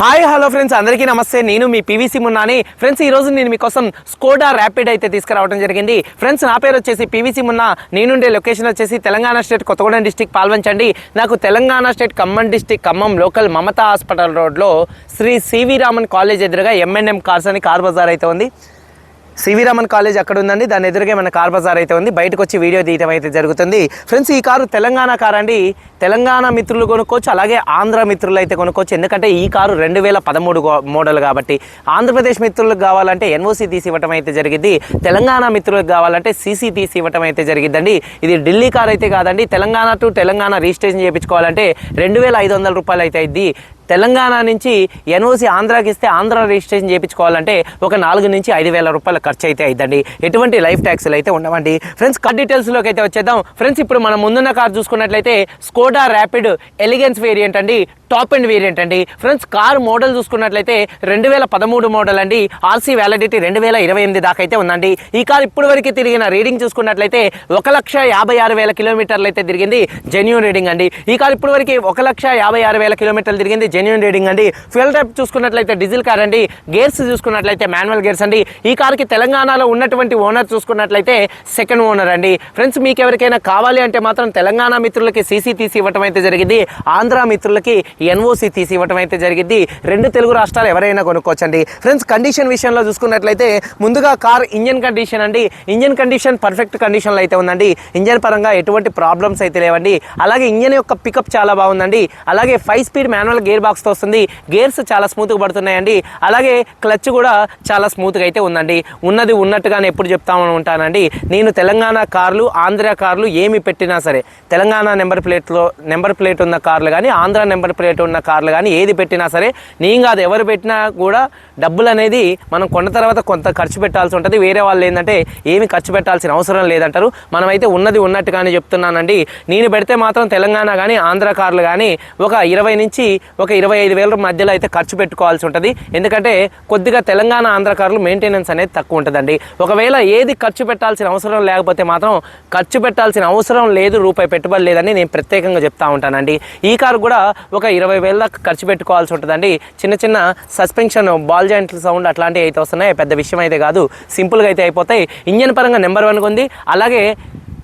Hi hello friends. అందరికీ నమస్తే. నేను మీ పీవీసీ మున్నాని. ఫ్రెండ్స్ ఈరోజు నేను మీకోసం స్కోడా ర్యాపిడ్ అయితే తీసుకురావడం జరిగింది. ఫ్రెండ్స్ నా పేరు వచ్చేసి పీవీసీ మున్నా. నేనుండే లొకేషన్ వచ్చేసి తెలంగాణ స్టేట్ కొత్తగూడెం డిస్టిక్ పాల్వంచండి. నాకు Telangana state Khammam district Khammam local Mamata hospital రోడ్లో శ్రీ సివి రామన్ కాలేజ్ ఎదురుగా ఎంఎన్ఎం కార్స్ అని కార్ బజార్ అయితే ఉంది. సివి రమన్ కాలేజ్ అక్కడ ఉందండి. దాని ఎదురుగా మన కార్ బజార్ అయితే ఉంది. బయటకు వచ్చి వీడియో తీయటం అయితే జరుగుతుంది. ఫ్రెండ్స్ ఈ కారు తెలంగాణ కార్ అండి. తెలంగాణ మిత్రులు కొనుక్కోవచ్చు అలాగే ఆంధ్ర మిత్రులు అయితే కొనుక్కోవచ్చు. ఎందుకంటే ఈ కారు రెండు వేల పదమూడు మోడల్ కాబట్టి ఆంధ్రప్రదేశ్ మిత్రులకు కావాలంటే ఎన్ఓసి తీసి ఇవ్వటం అయితే జరిగింది తెలంగాణ మిత్రులకు కావాలంటే సీసీ తీసి ఇవ్వటం అయితే జరిగిద్దండి. ఇది ఢిల్లీ కార్ అయితే కాదండి. తెలంగాణ టు తెలంగాణ రిజిస్ట్రేషన్ చేయించుకోవాలంటే రెండు వేల ఐదు వందల రూపాయలు అయితే అయింది తెలంగాణ నుంచి ఎన్ఓసి ఆంధ్రాకి ఇస్తే ఆంధ్ర రిజిస్ట్రేషన్ చేయించుకోవాలంటే ఒక నాలుగు నుంచి ఐదు వేల రూపాయల ఖర్చు అయితే అయిద్దండి. ఎటువంటి లైఫ్ ట్యాక్స్లు అయితే ఉండవండి. ఫ్రెండ్స్ కార్ డీటెయిల్స్లోకి అయితే వచ్చేద్దాం. ఫ్రెండ్స్ ఇప్పుడు మనం ముందున్న కార్ చూసుకున్నట్లయితే స్కోడా ర్యాపిడ్ ఎలిగెన్స్ వేరియంట్ అండి. టాప్ అండ్ వేరియంట్ అండి. ఫ్రెండ్స్ కార్ మోడల్ చూసుకున్నట్లయితే రెండు వేల పదమూడు మోడల్ అండి. ఆర్సీ వ్యాలిడిటీ రెండు వేల ఇరవై ఎనిమిది దాకా అయితే ఉందండి. ఈ కార్ ఇప్పటి వరకు తిరిగిన రీడింగ్ చూసుకున్నట్లయితే ఒక లక్ష యాభై ఆరు వేల కిలోమీటర్లు అయితే తిరిగింది. జెన్యున్ రీడింగ్ అండి. ఈ కార్ ఇప్పటి వరకు ఒక లక్ష యాభై ఆరు వేల కిలోమీటర్లు తిరిగింది. జెన్యున్ రీడింగ్ అండి. ఫ్యూల్ టైప్ చూసుకున్నట్లయితే డీజిల్ కార్ అండి. గేర్స్ చూసుకున్నట్లయితే మాన్యువల్ గేర్స్ అండి. ఈ కార్కి తెలంగాణలో ఉన్నటువంటి ఓనర్ చూసుకున్నట్లయితే సెకండ్ ఓనర్ అండి. ఫ్రెండ్స్ మీకు ఎవరికైనా కావాలి అంటే మాత్రం తెలంగాణ మిత్రులకి సీసీ తీసి ఇవ్వటం అయితే జరిగింది. ఆంధ్ర మిత్రులకి ఎన్ఓసి తీసి ఇవ్వటం అయితే జరిగింది. రెండు తెలుగు రాష్ట్రాలు ఎవరైనా కొనుక్కోవచ్చండి. ఫ్రెండ్స్ కండిషన్ విషయంలో చూసుకున్నట్లయితే ముందుగా కార్ ఇంజన్ కండిషన్ అండి. ఇంజన్ కండిషన్ పర్ఫెక్ట్ కండిషన్లో అయితే ఉందండి. ఇంజన్ పరంగా ఎటువంటి ప్రాబ్లమ్స్ అయితే లేవండి. అలాగే ఇంజన్ యొక్క పికప్ చాలా బాగుందండి. అలాగే ఫైవ్ స్పీడ్ మాన్యువల్ గేర్ బాక్స్తో వస్తుంది. గేర్స్ చాలా స్మూత్గా పడుతున్నాయండి. అలాగే క్లచ్ కూడా చాలా స్మూత్గా అయితే ఉందండి. ఉన్నది ఉన్నట్టుగానే ఎప్పుడు చెప్తామని ఉంటానండి. నేను తెలంగాణ కార్లు ఆంధ్ర కార్లు ఏమి పెట్టినా సరే తెలంగాణ నెంబర్ ప్లేట్లో నెంబర్ ప్లేట్ ఉన్న కార్లు కానీ ఆంధ్ర నెంబర్ ప్లేట్ ఉన్న కార్లు కానీ ఏది పెట్టినా సరే నేను కాదు ఎవరు పెట్టినా కూడా డబ్బులు అనేది మనం కొన్న తర్వాత కొంత ఖర్చు పెట్టాల్సి ఉంటుంది. వేరే వాళ్ళు ఏంటంటే ఏమి ఖర్చు పెట్టాల్సిన అవసరం లేదంటారు. మనమైతే ఉన్నది ఉన్నట్టుగానే చెప్తున్నానండి. నేను పెడితే మాత్రం తెలంగాణ కానీ ఆంధ్ర కార్లు కానీ ఒక ఇరవై నుంచి ఒక ఇరవై ఐదు వేల మధ్యలో అయితే ఖర్చు పెట్టుకోవాల్సి ఉంటుంది. ఎందుకంటే కొద్దిగా తెలంగాణ ఆంధ్ర కార్లు మెయింటెనెన్స్ అనేది తక్కువ ఉంటుందండి. ఒకవేళ ఏది ఖర్చు పెట్టాల్సిన అవసరం లేకపోతే మాత్రం ఖర్చు పెట్టాల్సిన అవసరం లేదు రూపాయి పెట్టుబడి లేదని నేను ప్రత్యేకంగా చెప్తా ఉంటానండి. ఈ కారు కూడా ఒక ఇరవై వేల దాకా ఖర్చు పెట్టుకోవాల్సి ఉంటుందండి. చిన్న చిన్న సస్పెన్షన్ బాల్ జాయింట్ సౌండ్ అట్లాంటివి అయితే వస్తున్నాయి. పెద్ద విషయం అయితే కాదు. సింపుల్గా అయితే అయిపోతాయి. ఇంజన్ పరంగా నెంబర్ వన్గా ఉంది. అలాగే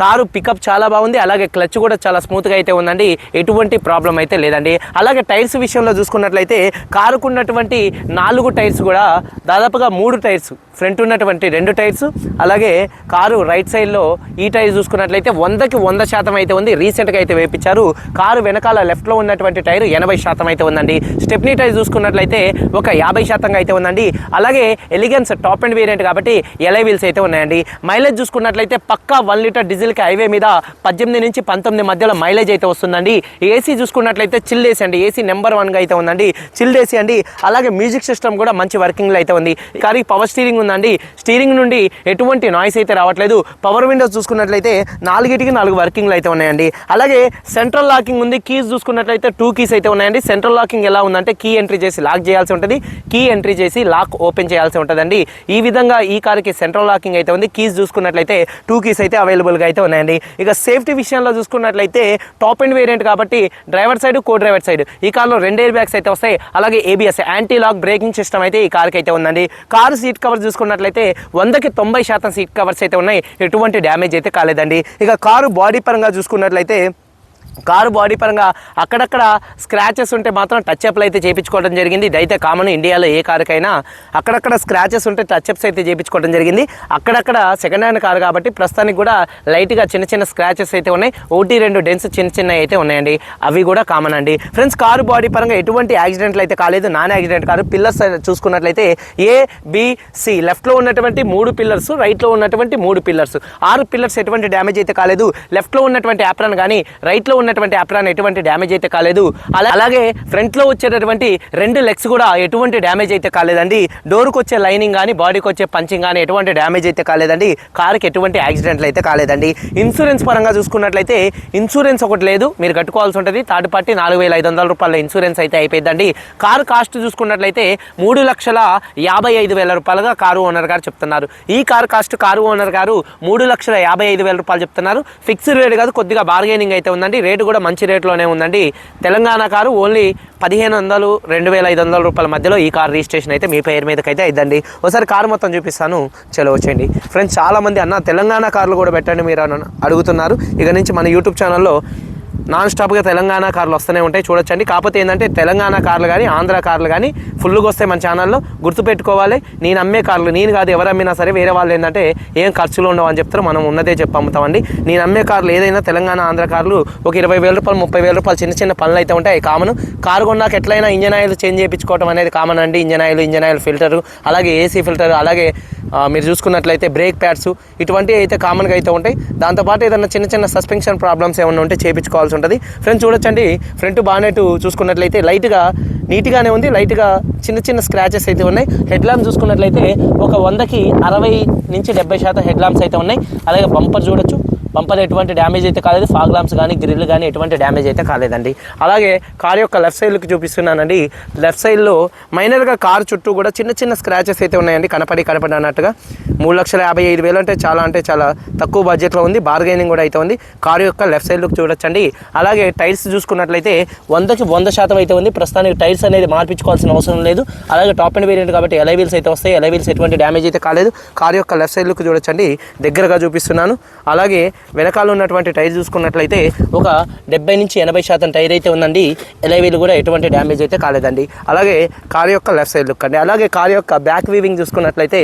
కారు పికప్ చాలా బాగుంది. అలాగే క్లచ్ కూడా చాలా స్మూత్గా అయితే ఉందండి. ఎటువంటి ప్రాబ్లం అయితే లేదండి. అలాగే టైర్స్ విషయంలో చూసుకున్నట్లయితే కారుకు ఉన్నటువంటి నాలుగు టైర్స్ కూడా దాదాపుగా మూడు టైర్స్ ఫ్రంట్ ఉన్నటువంటి రెండు టైర్స్ అలాగే కారు రైట్ సైడ్లో ఈ టైర్ చూసుకున్నట్లయితే వందకి వంద శాతం అయితే ఉంది. రీసెంట్గా అయితే వేపించారు కారు వెనకాల లెఫ్ట్లో ఉన్నటువంటి టైర్ ఎనభై శాతం అయితే ఉందండి. స్టెప్నీ టైర్ చూసుకున్నట్లయితే ఒక యాభై శాతంగా అయితే ఉందండి. అలాగే ఎలిగెన్స్ టాప్ అండ్ వేరియంట్ కాబట్టి ఎలై వీల్స్ అయితే ఉన్నాయండి. మైలేజ్ చూసుకున్నట్లయితే పక్కా వన్ లీటర్ డీజిల్కి హైవే మీద పద్దెనిమిది నుంచి పంతొమ్మిది మధ్యలో మైలేజ్ అయితే వస్తుందండి. ఏసీ చూసుకున్నట్లయితే చిల్ ఏసీ అండి. ఏసీ నెంబర్ వన్గా అయితే ఉందండి. చిల్ ఏసీ అండి. అలాగే మ్యూజిక్ సిస్టమ్ కూడా మంచి వర్కింగ్లో అయితే ఉంది. కానీ పవర్ స్టీరింగ్ ఉందండి. స్టీరింగ్ నుండి ఎటువంటి నాయిస్ అయితే రావట్లేదు. పవర్ విండోస్ చూసుకున్నట్లయితే నాలుగిటికి నాలుగు వర్కింగ్లు అయితే ఉన్నాయండి. అలాగే సెంట్రల్ లాకింగ్ ఉంది. కీస్ చూసుకున్నట్లయితే టూ కీస్ అయితే ఉన్నాయండి. సెంట్రల్ లాకింగ్ ఎలా ఉందంటే కీ ఎంట్రీ చేసి లాక్ చేయాల్సి ఉంటుంది. కీ ఎంట్రీ చేసి లాక్ ఓపెన్ చేయాల్సి ఉంటుందండి. ఈ విధంగా ఈ కార్కి సెంట్రల్ లాకింగ్ అయితే ఉంది. కీస్ చూసుకున్నట్లయితే టూ కీస్ అయితే అవైలబుల్గా అయితే ఉన్నాయండి. ఇక సేఫ్టీ విషయంలో చూసుకున్నట్లయితే టాప్ అండ్ వేరియంట్ కాబట్టి driver side co driver side ఈ కార్లో రెండు ఎయిర్ బ్యాగ్స్ అయితే వస్తాయి. అలాగే ABS anti lock braking system అయితే ఈ కార్కి అయితే ఉందండి. కారు సీట్ కవర్ చూసుకున్నట్లయితే వందకి తొంభై శాతం సీట్ కవర్స్ అయితే ఉన్నాయి. ఎటువంటి డ్యామేజ్ అయితే కాలేదండి. ఇక కారు బాడీ పరంగా చూసుకున్నట్లయితే కారు బాడీ పరంగా అక్కడక్కడ స్క్రాచెస్ ఉంటే మాత్రం టచ్ అప్లు అయితే చేయించుకోవడం జరిగింది. ఇదైతే కామన్ ఇండియాలో ఏ కారుకైనా అక్కడక్కడ స్క్రాచెస్ ఉంటే టచ్ అప్స్ అయితే చేయించుకోవడం జరిగింది. అక్కడక్కడ సెకండ్ హ్యాండ్ కారు కాబట్టి ప్రస్తుతానికి కూడా లైట్గా చిన్న చిన్న స్క్రాచెస్ అయితే ఉన్నాయి. ఒకటి రెండు డెన్స్ చిన్న చిన్న అయితే ఉన్నాయండి. అవి కూడా కామన్ అండి. ఫ్రెండ్స్ కారు బాడీ పరంగా ఎటువంటి యాక్సిడెంట్లు అయితే కాలేదు. Non accident car. పిల్లర్స్ చూసుకున్నట్లయితే ఏ బిసి లెఫ్ట్లో ఉన్నటువంటి మూడు పిల్లర్స్ రైట్లో ఉన్నటువంటి మూడు పిల్లర్స్ ఆరు పిల్లర్స్ ఎటువంటి డ్యామేజ్ అయితే కాలేదు. లెఫ్ట్లో ఉన్నటువంటి యాప్రాన్ కానీ రైట్లో ఉన్న ఉన్నటువంటి అప్రాన్ ఎటువంటి డ్యామేజ్ అయితే కాలేదు. అలా అలాగే ఫ్రంట్లో వచ్చేటటువంటి రెండు లెగ్స్ కూడా ఎటువంటి డ్యామేజ్ అయితే కాలేదండి. డోర్కి వచ్చే లైనింగ్ కానీ బాడీకి వచ్చే పంచింగ్ కానీ ఎటువంటి డ్యామేజ్ అయితే కాలేదండి. కార్కి ఎటువంటి యాక్సిడెంట్లు అయితే కాలేదండి. ఇన్సూరెన్స్ పరంగా చూసుకున్నట్లయితే ఇన్సూరెన్స్ ఒకటి లేదు. మీరు కట్టుకోవాల్సి ఉంటుంది. థర్డ్ పార్టీ నాలుగు వేల ఐదు వందల రూపాయల ఇన్సూరెన్స్ అయితే అయిపోయిందండి. కారు కాస్ట్ చూసుకున్నట్లయితే మూడు లక్షల యాభై ఐదు వేల రూపాయలుగా కారు ఓనర్ గారు చెప్తున్నారు. ఈ కారు కాస్ట్ కారు ఓనర్ గారు మూడు లక్షల యాభై ఐదు వేల రూపాయలు చెప్తున్నారు. ఫిక్స్డ్ రేట్ కాదు కొద్దిగా బార్గెనింగ్ అయితే ఉందండి. రేటు కూడా మంచి రేట్లోనే ఉందండి. తెలంగాణ కారు ఓన్లీ పదిహేను వందలు రెండు వేల ఐదు వందల రూపాయల మధ్యలో ఈ కార్ రిజిస్ట్రేషన్ అయితే మీ పేరు మీదకైతే అయిద్దండి. ఒకసారి కారు మొత్తం చూపిస్తాను చలో వచ్చేయండి. ఫ్రెండ్స్ చాలామంది అన్న తెలంగాణ కార్లు కూడా పెట్టండి మీరు అడుగుతున్నారు. ఇక నుంచి మన యూట్యూబ్ ఛానల్లో నాన్ స్టాప్గా తెలంగాణ కార్లు వస్తూనే ఉంటాయి చూడొచ్చండి. కాకపోతే ఏంటంటే తెలంగాణ కార్లు కానీ ఆంధ్ర కార్లు కానీ ఫుల్గా వస్తాయి మన ఛానల్లో. గుర్తుపెట్టుకోవాలి నేను అమ్మే కార్లు నేను కాదు ఎవరు అమ్మినా సరే వేరే వాళ్ళు ఏంటంటే ఏం ఖర్చులు ఉండవు అని చెప్తారు మనం ఉన్నదే చెప్పి అమ్ముతామండి నేను అమ్మే కార్లు ఏదైనా తెలంగాణ ఆంధ్ర కార్లు ఒక ఇరవై వేల రూపాయలు ముప్పై వేల రూపాయలు చిన్న చిన్న పనులు అయితే ఉంటాయి కామన్. కారు కొన్నాక ఎట్లయినా ఇంజన్ ఆయిల్ చేంజ్ చేయించుకోవడం అనేది కామన్ అండి. Engine oil engine oil filter అలాగే ఏసీ ఫిల్టర్ అలాగే మీరు చూసుకున్నట్లయితే బ్రేక్ ప్యాడ్స్ ఇటువంటివి అయితే కామన్గా అయితే ఉంటాయి. దాంతోపాటు ఏదైనా చిన్న చిన్న సస్పెన్షన్ ప్రాబ్లమ్స్ ఏమైనా ఉంటే చేయించుకోవాల్సి ఉంటుంది. ఫ్రెండ్స్ చూడొచ్చండి. ఫ్రంట్ బానెట్ చూసుకున్నట్లయితే లైట్గా నీట్గానే ఉంది. లైట్గా చిన్న చిన్న స్క్రాచెస్ అయితే ఉన్నాయి. హెడ్ ల్యాంప్ చూసుకున్నట్లయితే ఒక వందకి అరవై నుంచి డెబ్బై శాతం హెడ్ ల్యాంప్స్ అయితే ఉన్నాయి. అలాగే బంపర్ చూడొచ్చు. బంపర్ ఎటువంటి డ్యామేజ్ అయితే కాలేదు ఫాగ్ లాంప్స్ కానీ గ్రిల్ కానీ ఎటువంటి డ్యామేజ్ అయితే కాలేదండి. అలాగే కార్ యొక్క లెఫ్ట్ సైడ్కి చూపిస్తున్నానండి. లెఫ్ట్ సైడ్లో మైనర్గా కార్ చుట్టూ కూడా చిన్న చిన్న స్క్రాచెస్ అయితే ఉన్నాయండి. కనపడి కనపడి అన్నట్టుగా మూడు లక్షల యాభై ఐదు వేలు అంటే చాలా అంటే చాలా తక్కువ బడ్జెట్లో ఉంది. బార్గెనింగ్ కూడా అయితే ఉంది. కారు యొక్క లెఫ్ట్ సైడ్ లుక్ చూడొచ్చండి. అలాగే టైర్స్ చూసుకున్నట్లయితే వందకి వంద శాతం అయితే ఉంది. ప్రస్తుతానికి టైర్స్ అనేది మార్పించుకోవాల్సిన అవసరం లేదు. అలాగే టాప్ అండ్ వేరియంట్ కాబట్టి ఎలై వీల్స్ అయితే వస్తాయి. ఎలై వీల్స్ ఎటువంటి డ్యామేజ్ అయితే కాలేదు. కారు యొక్క లెఫ్ట్ సైడ్ లుక్ చూడొచ్చండి. దగ్గరగా చూపిస్తున్నాను. అలాగే వెనకాల ఉన్నటువంటి టైర్ చూసుకున్నట్లయితే ఒక డెబ్బై నుంచి ఎనభై శాతం టైర్ అయితే ఉందండి. ఎలైవీలు కూడా ఎటువంటి డ్యామేజ్ అయితే కాలేదండి. అలాగే కారు యొక్క లెఫ్ట్ సైడ్ లుక్ అండి. అలాగే కారు యొక్క బ్యాక్ వీవింగ్ చూసుకున్నట్లయితే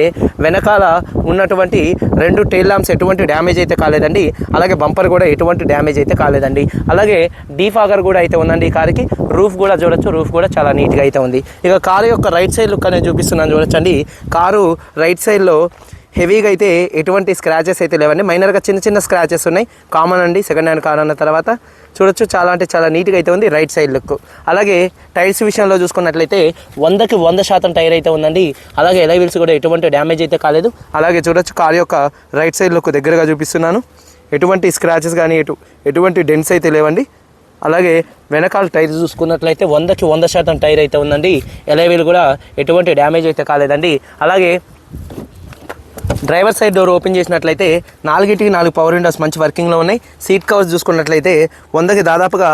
వెనకాల ఉన్నటువంటి రెండు టైల్ ల్యాంప్స్ ఎటువంటి డ్యామేజ్ అయితే కాలేదండి. అలాగే బంపర్ కూడా ఎటువంటి డ్యామేజ్ అయితే కాలేదండి. అలాగే డీఫాగర్ కూడా అయితే ఉందండి ఈ కారుకి. రూఫ్ కూడా చూడొచ్చు. రూఫ్ కూడా చాలా నీట్గా అయితే ఉంది. ఇక కారు యొక్క రైట్ సైడ్ లుక్ అనేది చూపిస్తున్నాను చూడొచ్చండి. కారు రైట్ సైడ్లో హెవీగా అయితే ఎటువంటి స్క్రాచెస్ అయితే లేవండి. మైనర్గా చిన్న చిన్న స్క్రాచెస్ ఉన్నాయి. కామన్ అండి. సెకండ్ హ్యాండ్ కార్ అన్న తర్వాత చూడొచ్చు. చాలా అంటే చాలా నీట్గా అయితే ఉంది. రైట్ సైడ్ లుక్ అలాగే టైర్స్ విషయంలో చూసుకున్నట్లయితే వందకి వంద శాతం టైర్ అయితే ఉందండి. అలాగే ఎలైవిల్స్ కూడా ఎటువంటి డ్యామేజ్ అయితే కాలేదు. అలాగే చూడొచ్చు కార్ యొక్క రైట్ సైడ్ లుక్ దగ్గరగా చూపిస్తున్నాను. ఎటువంటి స్క్రాచెస్ కానీ ఎటు ఎటువంటి డెన్స్ అయితే లేవండి. అలాగే వెనకాల టైర్ చూసుకున్నట్లయితే వందకి వంద శాతం టైర్ అయితే ఉందండి. ఎలైవిల్ కూడా ఎటువంటి డ్యామేజ్ అయితే కాలేదండి. అలాగే డ్రైవర్ సైడ్ డోర్ ఓపెన్ చేసినట్లయితే నాలుగిటికి నాలుగు పవర్ విండోస్ మంచి వర్కింగ్లో ఉన్నాయి. సీట్ కవర్స్ చూసుకున్నట్లయితే వందకి దాదాపుగా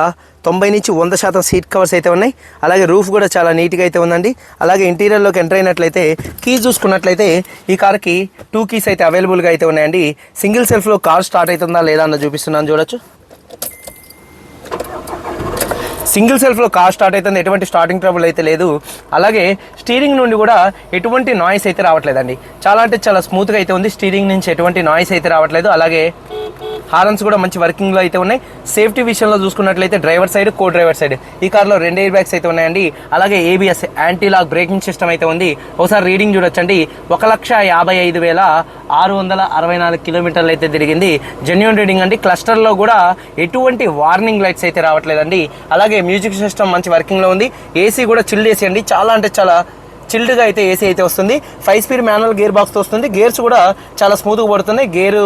తొంభై నుంచి వంద శాతం సీట్ కవర్స్ అయితే ఉన్నాయి. అలాగే రూఫ్ కూడా చాలా నీట్గా అయితే ఉందండి. అలాగే ఇంటీరియర్లోకి ఎంటర్ అయినట్లయితే కీస్ చూసుకున్నట్లయితే ఈ కార్కి టూ కీస్ అయితే అవైలబుల్గా అయితే ఉన్నాయండి. సింగిల్ సెల్ఫ్లో కార్ స్టార్ట్ అవుతుందా లేదా అన్న చూపిస్తున్నాను చూడొచ్చు. సింగిల్ సెల్ఫ్లో కార్ స్టార్ట్ అవుతుంది ఎటువంటి స్టార్టింగ్ ట్రబుల్ అయితే లేదు. అలాగే స్టీరింగ్ నుండి కూడా ఎటువంటి నాయిస్ అయితే రావట్లేదండి. చాలా అంటే చాలా స్మూత్గా అయితే ఉంది. స్టీరింగ్ నుంచి ఎటువంటి నాయిస్ అయితే రావట్లేదు. అలాగే హారన్స్ కూడా మంచి వర్కింగ్లో అయితే ఉన్నాయి. సేఫ్టీ విషయంలో చూసుకున్నట్లయితే driver side co driver side ఈ కార్లో రెండు ఎయిర్ బ్యాగ్స్ అయితే ఉన్నాయండి. అలాగే ABS anti lock braking system అయితే ఉంది. ఒకసారి రీడింగ్ చూడొచ్చండి. ఒక లక్ష యాభై ఐదు వేల ఆరు వందల అరవై నాలుగు కిలోమీటర్లు అయితే తిరిగింది. జెన్యున్ రీడింగ్ అండి. క్లస్టర్లో కూడా ఎటువంటి వార్నింగ్ లైట్స్ అయితే రావట్లేదండి. అలాగే మ్యూజిక్ సిస్టమ్ మంచి వర్కింగ్లో ఉంది. ఏసీ కూడా చిల్డ్ ఏసీ అండి. చాలా అంటే చాలా చిల్డ్గా అయితే ఏసీ అయితే వస్తుంది. ఫైవ్ స్పీడ్ మాన్యువల్ గేర్ బాక్స్తో వస్తుంది. గేర్స్ కూడా చాలా స్మూత్గా పడుతున్నాయి గేరు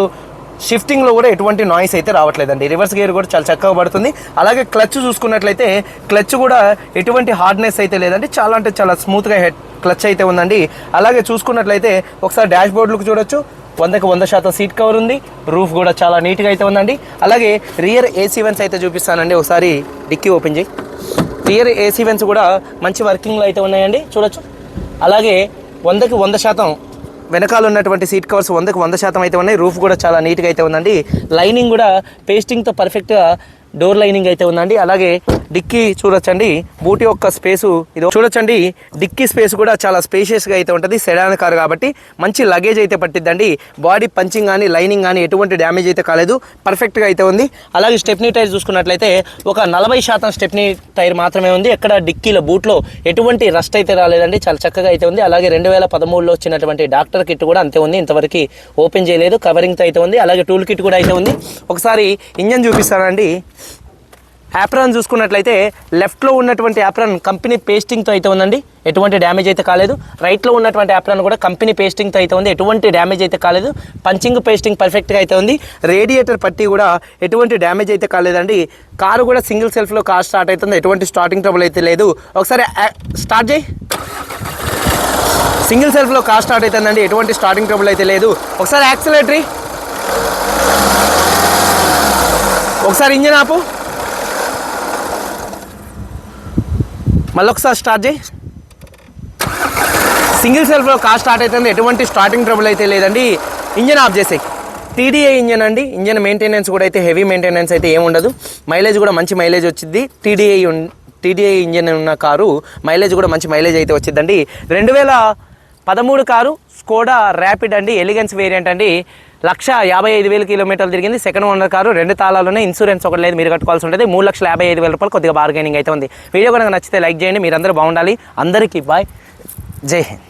షిఫ్టింగ్లో కూడా ఎటువంటి నాయిస్ అయితే రావట్లేదండి. రివర్స్ గేర్ కూడా చాలా చక్కగా పడుతుంది. అలాగే క్లచ్ చూసుకున్నట్లయితే క్లచ్ కూడా ఎటువంటి హార్డ్నెస్ అయితే లేదండి. చాలా అంటే చాలా స్మూత్గా హెడ్ క్లచ్ అయితే ఉందండి. అలాగే చూసుకున్నట్లయితే ఒకసారి డాష్ బోర్డులకు చూడొచ్చు. వందకు వంద శాతం సీట్ కవర్ ఉంది. రూఫ్ కూడా చాలా నీట్గా అయితే ఉందండి. అలాగే రియర్ ఏసీ వెన్స్ అయితే చూపిస్తానండి. ఒకసారి డిక్కీ ఓపెన్ చేయి. రియర్ ఏసీ వెన్స్ కూడా మంచి వర్కింగ్లో అయితే ఉన్నాయండి. చూడొచ్చు. అలాగే వందకి వంద శాతం వెనకాల ఉన్నటువంటి సీట్ కవర్స్ వందకు వంద శాతం అయితే ఉన్నాయి. రూఫ్ కూడా చాలా నీట్గా అయితే ఉందండి. లైనింగ్ కూడా పేస్టింగ్తో పర్ఫెక్ట్గా డోర్ లైనింగ్ అయితే ఉందండి. అలాగే డిక్కీ చూడొచ్చండి. బూట్ యొక్క స్పేసు ఇది చూడొచ్చండి. డిక్కీ స్పేస్ కూడా చాలా స్పేషియస్గా అయితే ఉంటుంది. సెడాన్ కార్ కాబట్టి మంచి లగేజ్ అయితే పట్టిద్దండి. బాడీ పంచింగ్ కానీ లైనింగ్ కానీ ఎటువంటి డ్యామేజ్ అయితే కాలేదు. పర్ఫెక్ట్గా అయితే ఉంది. అలాగే స్టెప్నీ టైర్ చూసుకున్నట్లయితే ఒక నలభై శాతం స్టెప్నీ టైర్ మాత్రమే ఉంది. ఎక్కడ డిక్కీలో బూట్లో ఎటువంటి రస్ట్ అయితే రాలేదండి. చాలా చక్కగా అయితే ఉంది. అలాగే రెండు వేల పదమూడులో వచ్చినటువంటి డాక్టర్ కిట్ కూడా అంతే ఉంది. ఇంతవరకు ఓపెన్ చేయలేదు. కవరింగ్తో అయితే ఉంది. అలాగే టూల్ కిట్ కూడా అయితే ఉంది. ఒకసారి ఇంజన్ చూపిస్తానండి. యాప్రాన్ చూసుకున్నట్లయితే లెఫ్ట్లో ఉన్నటువంటి యాప్రాన్ కంపెనీ పేస్టింగ్తో అయితే ఉందండి. ఎటువంటి డ్యామేజ్ అయితే కాలేదు. రైట్లో ఉన్నటువంటి యాప్రాన్ కూడా కంపెనీ పేస్టింగ్తో అయితే ఉంది. ఎటువంటి డ్యామేజ్ అయితే కాలేదు. పంచింగ్ పేస్టింగ్ పర్ఫెక్ట్గా అయితే ఉంది. రేడియేటర్ పట్టి కూడా ఎటువంటి డ్యామేజ్ అయితే కాలేదండి. కారు కూడా సింగిల్ సెల్ఫ్లో కార్ స్టార్ట్ అవుతుంది. ఎటువంటి స్టార్టింగ్ ట్రబుల్ అయితే లేదు. ఒకసారి స్టార్ట్ చేయి. సింగిల్ సెల్ఫ్లో కార్ స్టార్ట్ అవుతుందండి. ఎటువంటి స్టార్టింగ్ ట్రబుల్ అయితే లేదు. ఒకసారి యాక్సిలేటరీ ఒకసారి ఇంజిన్ ఆపు. మళ్ళొకసారి స్టార్ట్ చేయి. సింగిల్ సెల్ఫ్లో కార్ స్టార్ట్ అవుతుంది ఎటువంటి స్టార్టింగ్ ట్రబుల్ అయితే లేదండి. ఇంజన్ ఆఫ్ చేసేయి. టీడీఏ ఇంజన్ అండి. ఇంజన్ మెయింటెనెన్స్ కూడా అయితే హెవీ మెయింటెనెన్స్ అయితే ఏముండదు మైలేజ్ కూడా మంచి మైలేజ్ వచ్చింది టీడీఐ టీడీఐ ఇంజన్ ఉన్న కారు మైలేజ్ కూడా మంచి మైలేజ్ అయితే వచ్చిందండి రెండు వేల పదమూడు కారు స్కోడా ర్యాపిడ్ అండి. ఎలిగెన్స్ వేరియంట్ అండి. లక్ష యాభై ఐదు వేల కిలోమీటర్లు తిరిగింది. సెకండ్ ఓనర్ కారు రెండు తాళాలునే ఇన్సూరెన్స్ ఒకటి లేదు మీరు కట్టుకోవాల్సి ఉంటుంది మూడు లక్షల యాభై ఐదు వేల రూపాయలు కొద్దిగా బార్గెనింగ్ అయితే ఉంది. వీడియో కనుక నచ్చితే లైక్ చేయండి మీరందరూ బాగుండాలి. అందరికీ బాయ్ జై హింద్.